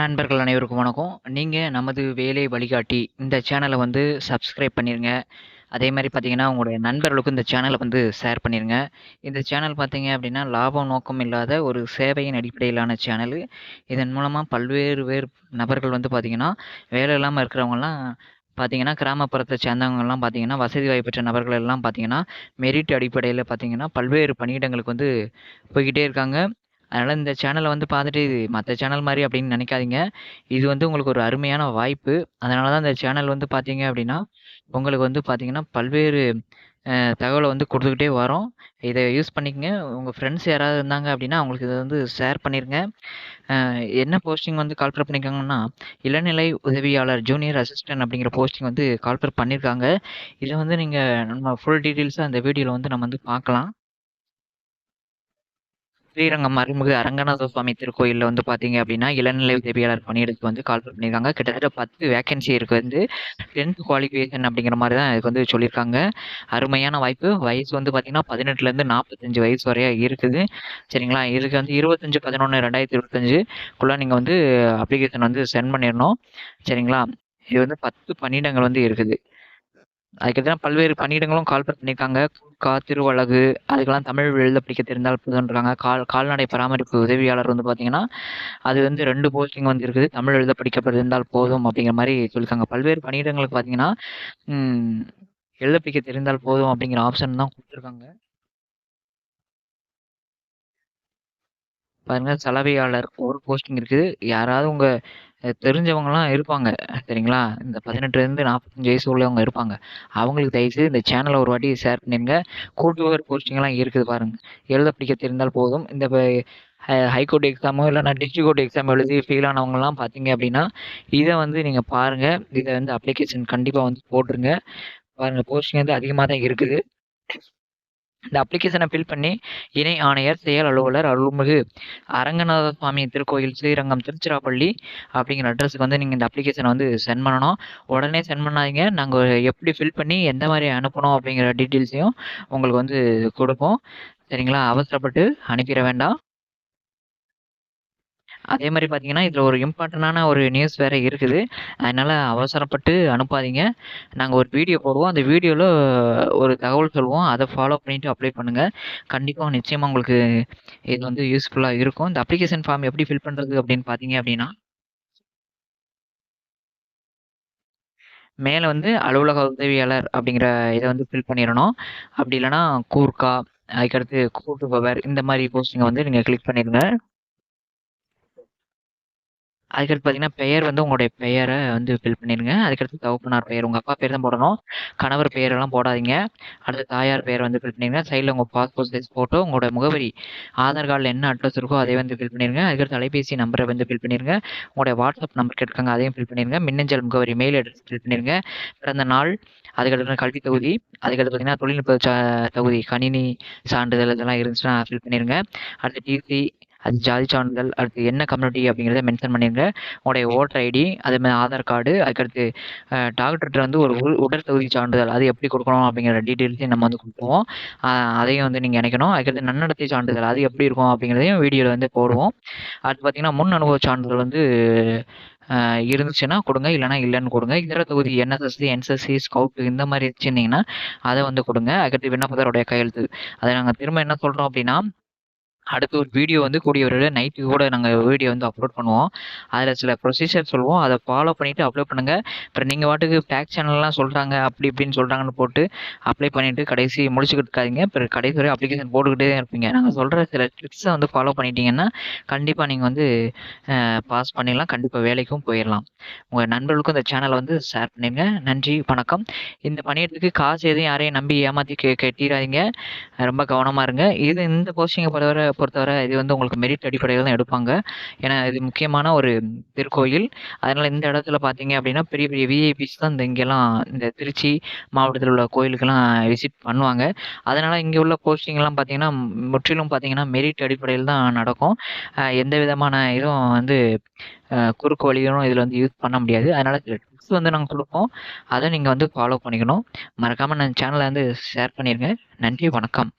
நண்பர்கள் அனைவருக்கும் வணக்கம். நீங்கள் நமது வேலை வழிகாட்டி இந்த சேனலை வந்து சப்ஸ்கிரைப் பண்ணிருங்க. அதே மாதிரி பார்த்தீங்கன்னா, உங்களுடைய நண்பர்களுக்கும் இந்த சேனலை வந்து ஷேர் பண்ணிடுங்க இந்த சேனல் பார்த்தீங்க அப்படின்னா லாபம் நோக்கம் இல்லாத ஒரு சேவையின் அடிப்படையிலான சேனல் இதன் மூலமாக பல்வேறு வேறு நபர்கள் வந்து பார்த்தீங்கன்னா, வேலை இல்லாமல் இருக்கிறவங்கலாம் பார்த்தீங்கன்னா, கிராமப்புறத்தை சேர்ந்தவங்கலாம் பார்த்தீங்கன்னா, வசதி வாய்ப்பு பெற்ற நபர்கள் எல்லாம் பார்த்தீங்கன்னா, மெரிட் அடிப்படையில் பார்த்தீங்கன்னா, பல்வேறு பணியிடங்களுக்கு வந்து போய்கிட்டே இருக்காங்க. அதனால் இந்த சேனலை வந்து பார்த்துட்டு, இது சேனல் மாதிரி அப்படின்னு நினைக்காதீங்க இது வந்து உங்களுக்கு ஒரு அருமையான வாய்ப்பு. அதனால தான் இந்த சேனல் வந்து பார்த்தீங்க அப்படின்னா உங்களுக்கு வந்து பார்த்தீங்கன்னா, பல்வேறு தகவலை வந்து கொடுத்துக்கிட்டே வரோம். இதை யூஸ் பண்ணிக்கங்க. உங்கள் ஃப்ரெண்ட்ஸ் யாராவது இருந்தாங்க அப்படின்னா அவங்களுக்கு இதை வந்து ஷேர் பண்ணிடுங்க என்ன போஸ்டிங் வந்து கால்ஃபர் பண்ணியிருக்காங்கன்னா, இளநிலை உதவியாளர் ஜூனியர் அசிஸ்டன்ட் அப்படிங்கிற போஸ்டிங் வந்து கால்ஃபர் பண்ணியிருக்காங்க. இதை வந்து நீங்கள் நம்ம ஃபுல் டீட்டெயில்ஸாக அந்த வீடியோவில் வந்து நம்ம வந்து பார்க்கலாம். ஸ்ரீரங்கம் அருள்மிகு அரங்கநாத சுவாமி திருக்கோயிலில் வந்து பார்த்தீங்க அப்படின்னா இளநிலை உதவியாளர் பணியிடத்துக்கு வந்து கால் பண்ணியிருக்காங்க. கிட்டத்தட்ட 10 வேக்கன்சி இருக்கு வந்து 10த் குவாலிஃபிகேஷன் அப்படிங்கிற மாதிரி தான் இதுக்கு வந்து சொல்லியிருக்காங்க. அருமையான வாய்ப்பு. வயசு வந்து பார்த்தீங்கன்னா, 18லருந்து 45 வயசு வரையா இருக்குது. சரிங்களா? இதுக்கு வந்து 25/11/2025க்குள்ள நீங்கள் வந்து அப்ளிகேஷன் வந்து சென்ட் பண்ணிடணும் சரிங்களா? இது வந்து 10 பணியிடங்கள் வந்து இருக்குது. அதுக்கடுத்து பல்வேறு பணியிடங்களும் கால் பண்ணியிருக்காங்க. காத்திருவழகு அதுக்கெல்லாம் தமிழ் எழுத படிக்க தெரிந்தால் போதுன்றாங்க. கால் கால்நடை பராமரிப்பு உதவியாளர் வந்து பார்த்தீங்கன்னா, அது வந்து ரெண்டு போஸ்டிங் வந்து இருக்குது. தமிழ் எழுத படிக்க தெரிந்தால் போதும் அப்படிங்கிற மாதிரி சொல்லியிருக்காங்க. பல்வேறு பணியிடங்களுக்கு பார்த்தீங்கன்னா, எழுத படிக்க தெரிந்தால் போதும் அப்படிங்கிற ஆப்ஷன் தான் கொடுத்துருக்காங்க பாருங்க சலவையாளர் ஒரு போஸ்டிங் இருக்குது. யாராவது உங்க அ தெரிஞ்சவங்கலாம் இருப்பாங்க. சரிங்களா? இந்த 18லருந்து 45 வயசு உள்ளவங்க இருப்பாங்க. அவங்களுக்கு தயவுசெய்து இந்த சேனலை ஒரு வாட்டி ஷேர் பண்ணிருங்க. கூட்டுறவு போஸ்டிங்லாம் இருக்குது பாருங்க. எழுத பிடிக்க தெரிந்தால் போதும். இந்த ஹைகோர்ட் எக்ஸாமோ இல்லைன்னா டிஸ்ட்ரிக் கோர்ட் எக்ஸாம் எழுதி ஃபெயில் ஆனவங்கலாம் பார்த்தீங்க அப்படின்னா இதை வந்து நீங்கள் பாருங்கள் இதை வந்து அப்ளிகேஷன் கண்டிப்பாக வந்து போட்டுருங்க. பாருங்கள் போஸ்டிங் வந்து அதிகமாக தான் இருக்குது. இந்த அப்ளிகேஷனை ஃபில் பண்ணி, இணை ஆணையர், செயல் அலுவலர், அருள்மிகு அரங்கநாத சுவாமி திருக்கோயில், ஸ்ரீரங்கம், திருச்சிராப்பள்ளி அப்படிங்கிற அட்ரஸுக்கு வந்து நீங்கள் இந்த அப்ளிகேஷனை வந்து சென்ட் பண்ணணும். உடனே சென்ட் பண்ணாதீங்க. நாங்கள் எப்படி ஃபில் பண்ணி எந்த மாதிரி அனுப்பணும் அப்படிங்கிற டீட்டெயில்ஸையும் உங்களுக்கு வந்து கொடுப்போம் சரிங்களா? அவசரப்பட்டு அனுப்பிட வேண்டாம். அதே மாதிரி பார்த்தீங்கன்னா, இதில் ஒரு இம்பார்ட்டன்டான ஒரு நியூஸ் வேற இருக்குது. அதனால் அவசரப்பட்டு அனுப்பாதீங்க. நாங்கள் ஒரு வீடியோ போடுவோம். அந்த வீடியோவில் ஒரு தகவல் சொல்லுவோம். அதை ஃபாலோ பண்ணிட்டு அப்ளை பண்ணுங்கள் கண்டிப்பாக நிச்சயமாக உங்களுக்கு இது வந்து யூஸ்ஃபுல்லாக இருக்கும். இந்த அப்ளிகேஷன் ஃபார்ம் எப்படி ஃபில் பண்ணுறது அப்படின்னு பார்த்தீங்க அப்படின்னா மேலே வந்து அலுவலக உதவியாளர் அப்படிங்கிற இதை வந்து ஃபில் பண்ணிடணும் அப்படி இல்லைனா கூர்க்கா, அதுக்கடுத்து கூட்டுபவர் இந்த மாதிரி போஸ்டிங்கை வந்து நீங்கள் கிளிக் பண்ணிடுங்க அதுக்கடுத்து பார்த்தீங்கன்னா, பெயர் வந்து உங்களுடைய பெயரை வந்து ஃபில் பண்ணிருங்க. அதுக்கடுத்து தகப்பனார் பெயர், உங்கள் அப்பா பேர் தான் போடணும். கணவர் பெயரெல்லாம் போடாதீங்க. அடுத்து தாயார் பெயர் வந்து ஃபில் பண்ணிருங்க. சைடில் உங்கள் பாஸ்போர்ட் சைஸ் ஃபோட்டோ, உங்களோட முகவரி, ஆதார் கார்டில் என்ன அட்ரஸ் இருக்கோ அதை வந்து ஃபில் பண்ணிருங்க. அதுக்கடுத்து அலைபேசி நம்பரை வந்து ஃபில் பண்ணிடுங்க உங்களுடைய வாட்ஸ்அப் நம்பர் கேட்டுருக்காங்க. அதையும் ஃபில் பண்ணிடுங்க மின்னஞ்சல் முகவரி, மெயில் அட்ரஸ் ஃபில் பண்ணிடுங்க பிறந்த நாள், அதுக்கடுத்து கல்வி தொகுதி அதுக்கடுத்து பார்த்தீங்கன்னா, தொழில்நுட்ப தொகுதி தகுதி, கணினி சான்றிதழ் இதெல்லாம் இருந்துச்சுன்னா ஃபில் பண்ணிருங்க. அடுத்து டிசி, அது ஜாதி சான்றிதழ், அடுத்து என்ன கம்யூனிட்டி அப்படிங்கிறத மென்ஷன் பண்ணிருங்க. உங்களுடைய ஓட்டர் ஐடி, அதேமாதிரி ஆதார் கார்டு, அதுக்கடுத்து டாக்டர்கிட்ட வந்து ஒரு உடல் தகுதி சான்றிதழ் அது எப்படி கொடுக்கணும் அப்படிங்கிற டீட்டெயில்ஸையும் நம்ம வந்து கொடுப்போம் அதையும் வந்து நீங்கள் இணைக்கணும். அதுக்கடுத்து நன்னடத்தை சான்றிதழ் அது எப்படி இருக்கும் அப்படிங்கிறதையும் வீடியோவில் வந்து போடுவோம். அடுத்து பார்த்தீங்கன்னா, முன் அனுபவ சான்றிதழ் வந்து இருந்துச்சுன்னா கொடுங்க இல்லைனா இல்லைன்னு கொடுங்க இதர தொகுதி என்எஸ்எஸ்சி என்சிசி, ஸ்கவுட் இந்த மாதிரி வச்சுருந்தீங்கன்னா அதை வந்து கொடுங்க அதுக்கடுத்து விண்ணப்பதாருடைய கையெழுத்து. அதை நாங்கள் திரும்ப என்ன சொல்கிறோம் அப்படின்னா அடுத்து ஒரு வீடியோ வந்து கூடிய விரைவில நைட்டு கூட நாங்கள் வீடியோ வந்து அப்லோட் பண்ணுவோம். அதில் சில ப்ரொசீஜர் சொல்லுவோம். அதை ஃபாலோ பண்ணிவிட்டு அப்ளை பண்ணுங்கள் அப்புறம் நீங்கள் பாட்டுக்கு பேக் சேனல்லாம் சொல்கிறாங்க அப்படி இப்படின்னு சொல்கிறாங்கன்னு போட்டு அப்ளை பண்ணிவிட்டு கடைசி முடிச்சுக்கிட்டு இருக்காதீங்க. அப்புறம் கடைசி வரை அப்ளிகேஷன் போட்டுக்கிட்டே தான் இருப்பீங்க. நாங்கள் சொல்கிற சில ட்ரிக்ஸை வந்து ஃபாலோ பண்ணிட்டீங்கன்னா, கண்டிப்பாக நீங்கள் வந்து பாஸ் பண்ணிடலாம். கண்டிப்பாக வேலைக்கும் போயிடலாம் உங்கள் நண்பர்களுக்கும் இந்த சேனலை வந்து ஷேர் பண்ணிடுங்க நன்றி, வணக்கம். இந்த பணியிடத்துக்கு காசு எதையும் யாரையும் நம்பி ஏமாற்றி கே கட்டிடாதீங்க ரொம்ப கவனமாக இருங்க. இது இந்த போஸ்டிங்கை பொறுத்தவரை பொறுத்தவரை இது வந்து உங்களுக்கு மெரிட் அடிப்படையில் தான் எடுப்பாங்க. ஏன்னா, இது முக்கியமான ஒரு திருக்கோயில். அதனால் இந்த இடத்துல பார்த்தீங்க அப்படின்னா பெரிய பெரிய விஐபிஸ் தான் இந்த இங்கெல்லாம் இந்த திருச்சி மாவட்டத்தில் உள்ள கோயிலுக்கெல்லாம் விசிட் பண்ணுவாங்க. அதனால் இங்கே உள்ள போஸ்டிங்லாம் பார்த்தீங்கன்னா, முற்றிலும் பார்த்தீங்கன்னா, மெரிட் அடிப்படையில் தான் நடக்கும். எந்த விதமான இதுவும் வந்து குறுக்கு வழியும் இதில் வந்து யூஸ் பண்ண முடியாது. அதனால் சில டிப்ஸ் வந்து நாங்கள் கொடுப்போம் அதை நீங்கள் வந்து ஃபாலோ பண்ணிக்கணும். மறக்காமல் நான் சேனலை வந்து ஷேர் பண்ணிடுங்க நன்றி, வணக்கம்.